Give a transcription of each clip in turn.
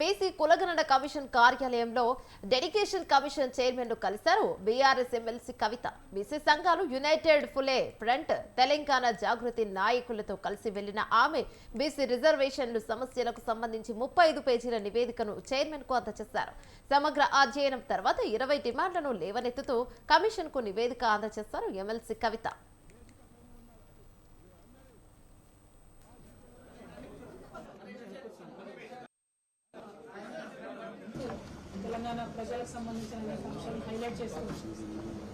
BC కులగణన commission కార్యాలయంలో dedication commission చైర్మన్ను కలిశారు బీఆర్ఎస్ ఎమ్మెల్సీ కవిత. బీసీ సంఘాలు యునైటెడ్ ఫులే ఫ్రంట్ తెలంగాణ జాగృతి నాయకులతో కలిసి వెళ్ళిన ఆమె బీసీ రిజర్వేషన్లు సమస్యలకు సంబంధించి ముప్పై ఐదు పేజీల నివేదికను చైర్మన్కు అందజేశారు. సమగ్ర అధ్యయనం తర్వాత ఇరవై డిమాండ్లను లేవనెత్తుతూ కమిషన్కు నివేదిక అందజేస్తారు ఎమ్మెల్సీ కవిత. తెలంగాణ ప్రజలకు సంబంధించిన అనేక అంశాలను హైలైట్ చేస్తూ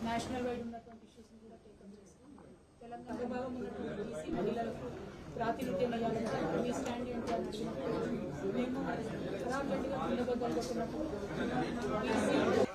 నేషనల్ వైడ్ ఉన్నటువంటి ఇష్యూస్ని కూడా టేకప్ చేస్తూ తెలంగాణ భాగం ఉన్నటువంటి బీసీ మహిళలకు ప్రాతినిధ్యం ఇవ్వాలంటే మీ స్టాండ్ ఏంటి అని అడిగినప్పుడు మేము ఖరాబ్ కుండబద్దలు బీసీ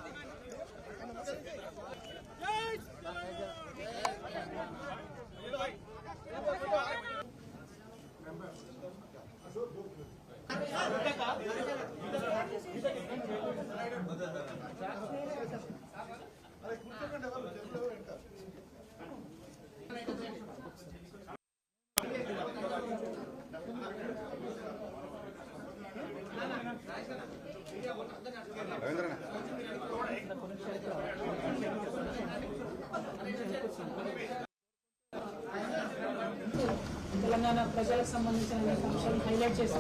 తెలంగాణ ప్రజలకు సంబంధించిన అనేక అంశాలు హైలైట్ చేస్తూ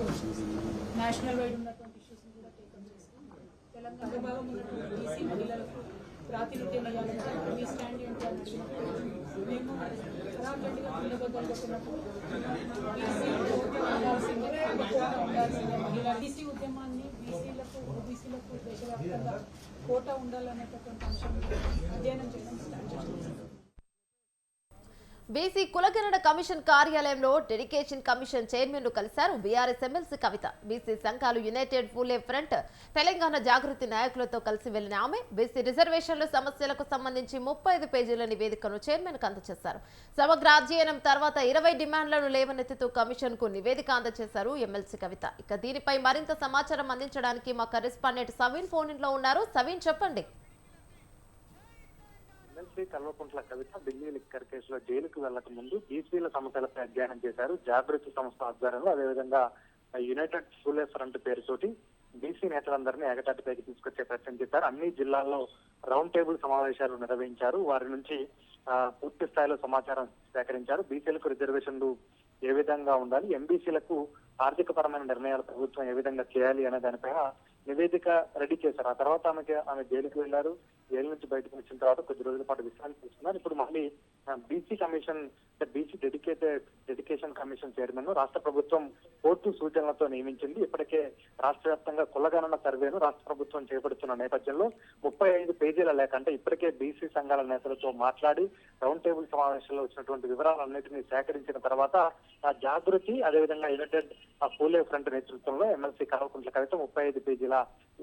నేషనల్ వైడ్ ఉన్నటువంటి ఇష్యూస్ని కూడా టేకప్ చేస్తూ తెలంగాణ ఉన్నటువంటి బీసీ మహిళలకు ప్రాతినిధ్యం ఇవ్వాలంటే మీ స్టాండ్ ఏంటి అని మేము ఖరాబ్ కుండబద్దలు బీసీ కోట ఉండాల్సిందే కోట ఉండాల్సిందే బీసీ ఉద్యమాన్ని బీసీలకు ఓబీసీలకు దేశవ్యాప్తంగా కోట ఉండాలనేటటువంటి అంశం అధ్యయనం చేయడం స్టార్ట్ చేస్తున్నాం బీసీ కులగణన కమిషన్ కార్యాలయంలో డెడికేషన్ కమిషన్ చైర్మన్ను కలిశారు బీఆర్ఎస్ ఎమ్మెల్సీ కవిత. బీసీ సంఘాలు యునైటెడ్ పూలే ఫ్రంట్ తెలంగాణ జాగృతి నాయకులతో కలిసి వెళ్ళిన ఆమె బీసీ రిజర్వేషన్ల సమస్యలకు సంబంధించి ముప్పై ఐదు పేజీల నివేదికను చైర్మన్కు అందజేశారు. సమగ్ర అధ్యయనం తర్వాత ఇరవై డిమాండ్లను లేవనెత్తుతూ కమిషన్కు నివేదిక అందజేశారు ఎమ్మెల్సీ కవిత. ఇక దీనిపై మరింత సమాచారం అందించడానికి మా కరెస్పాండెంట్ సవీన్ ఫోన్ ఇంట్లో ఉన్నారు. సవీన్ చెప్పండి. ఎమ్మెల్సీ కల్వకుంట్ల కవిత ఢిల్లీ లిక్కర్ కేసులో జైలుకు వెళ్ళక ముందు బీసీల సమస్యలపై అధ్యయనం చేశారు. జాగృతి సంస్థ ఆధ్వర్యంలో అదేవిధంగా యునైటెడ్ ఫూలే ఫ్రంట్ పేరుతోటి బీసీ నేతలందరినీ ఏకతాటిపైకి తీసుకొచ్చే ప్రయత్నం చేశారు. అన్ని జిల్లాల్లో రౌండ్ టేబుల్ సమావేశాలు నిర్వహించారు. వారి నుంచి ఆ, పూర్తి స్థాయిలో సమాచారం సేకరించారు. బీసీలకు రిజర్వేషన్లు ఏ విధంగా ఉండాలి? ఎంబీసీలకు ఆర్థిక పరమైన నిర్ణయాలు ప్రభుత్వం ఏ విధంగా చేయాలి అనే దానిపైన నివేదిక రెడీ చేశారు. ఆ తర్వాత ఆమెకి ఆమె జైలుకి వెళ్ళారు జైలు నుంచి బయటకు వచ్చిన తర్వాత కొద్ది రోజుల పాటు విశ్రాంతి తీసుకున్నారు. ఇప్పుడు మళ్ళీ BC commission BC dedicated dedication commission chairman రాష్ట్ర ప్రభుత్వం కోర్టు సూచనలతో నియమించింది. ఇప్పటికే రాష్ట్ర వ్యాప్తంగా కులగణన సర్వేను రాష్ట్ర ప్రభుత్వం చేపడుతున్న నేపథ్యంలో ముప్పై ఐదు పేజీల లేఖ అంటే ఇప్పటికే బీసీ సంఘాల నేతలతో మాట్లాడి రౌండ్ టేబుల్ సమావేశంలో వచ్చినటువంటి వివరాలన్నింటినీ సేకరించిన తర్వాత ఆ జాగృతి అదేవిధంగా యునైటెడ్ ఆ పూలే ఫ్రంట్ నేతృత్వంలో ఎమ్మెల్సీ కల్వకుంట్ల కవిత ముప్పై ఐదు పేజీల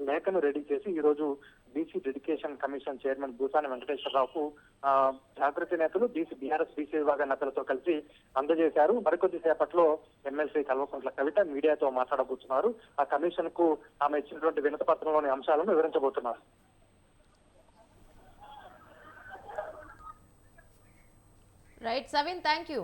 లేఖను రెడీ చేసి ఈ రోజు BC dedication commission chairman Bhusani వెంకటేశ్వరరావుకు Jagruthi నేతలు బీసీ బీఆర్ఎస్ బీసీ విభాగ నేతలతో కలిసి అందజేశారు. మరికొద్ది సేపట్లో ఎమ్మెల్సీ కల్వకుంట్ల కవిత మీడియాతో మాట్లాడబోతున్నారు. ఆ కమిషన్కు ఆమె ఇచ్చినటువంటి వినత పత్రంలోని అంశాలను వివరించబోతున్నారు. Right Savin thank you